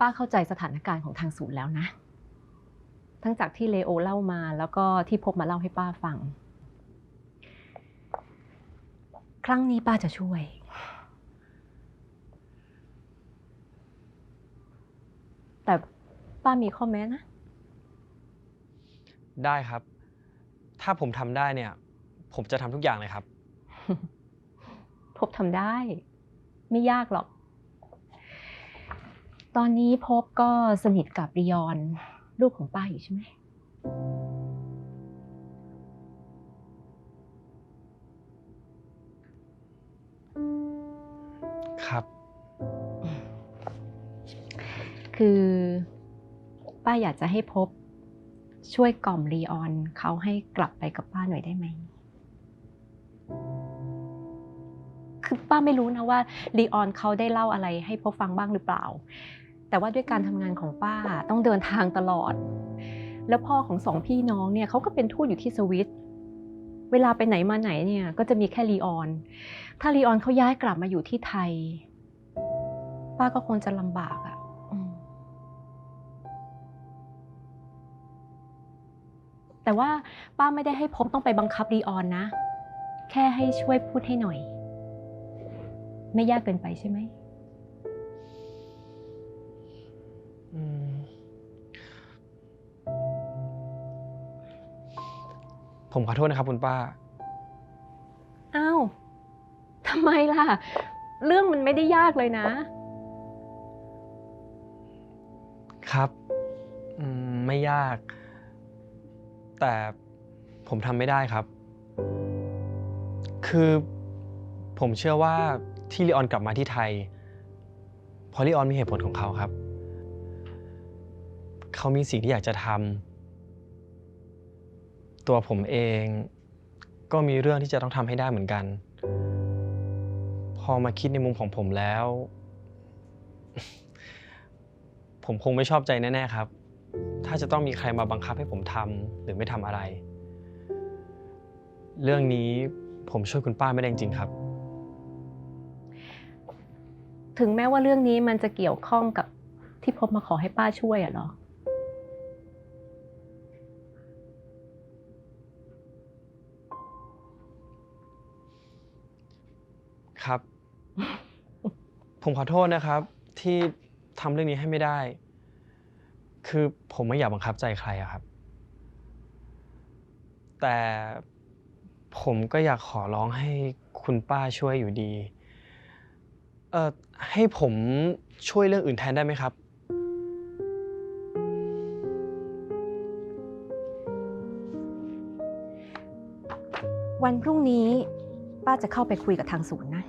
ป้าเข้าใจสถานการณ์ของทางศูนย์แล้วนะ ทั้งจากที่เลโอเล่ามาแล้วก็ที่พบมาเล่าให้ป้าฟัง ครั้งนี้ป้าจะช่วย แต่ป้ามีข้อแม้นะ ได้ครับ ถ้าผมทำได้เนี่ย ผมจะทำทุกอย่างเลยครับ พบทำได้ ไม่ยากหรอก ตอนนี้พบก็สนิทกับริยอนลูกของป้าอยู่ใช่ไหม ครับ คือป้าอยากจะให้พบช่วยกล่อมรีออนเขาให้กลับไปกับป้าหน่อยได้ไหม คือป้าไม่รู้นะว่ารีออนเขาได้เล่าอะไรให้พบฟังบ้างหรือเปล่า แต่ว่าด้วยการทำงานของป้าต้องเดินทางตลอด แล้วพ่อของสองพี่น้องเนี่ยเขาก็เป็นทูตอยู่ที่สวิตเวลาไปไหนมาไหนเนี่ยก็จะมีแค่รีออน ถ้ารีออนเขาย้ายกลับมาอยู่ที่ไทย ป้าก็คงจะลำบากอะ่ะแต่ว่าป้าไม่ได้ให้พบต้องไปบังคับรีออนนะ แค่ให้ช่วยพูดให้หน่อย ไม่ยากเกินไปใช่ไหมอืมผมขอโทษนะครับคุณป้า อ้าวทำไมล่ะ เรื่องมันไม่ได้ยากเลยนะ ครับอืมไม่ยาก แต่ผมทำไม่ได้ครับ คือผมเชื่อว่า ที่ลีออนกลับมาที่ไทยเพราะลีออนมีเหตุผลของเขาครับ เขามีสิ่งที่อยากจะทำตัวผมเอง ก็มีเรื่องที่จะต้องทำให้ได้เหมือนกัน พอมาคิดในมุมของผมแล้ว ผมคงไม่ชอบใจแน่ ๆครับ ถ้าจะต้องมีใครมาบังคับให้ผมทำหรือไม่ทำอะไร เรื่องนี้ผมช่วยคุณป้าไม่ได้จริงๆครับ ถึงแม้ว่าเรื่องนี้มันจะเกี่ยวข้องกับที่พบมาขอให้ป้าช่วยอะเหรอ ครับ ผมขอโทษนะครับ ที่ทำเรื่องนี้ให้ไม่ได้ คือผมไม่อยากบังคับใจใครอะครับ แต่ผมก็อยากขอร้องให้คุณป้าช่วยอยู่ดี เอ่อให้ผมช่วยเรื่องอื่นแทนได้ไหมครับ วันพรุ่งนี้ป้าจะเข้าไปคุยกับทางศูนย์นะ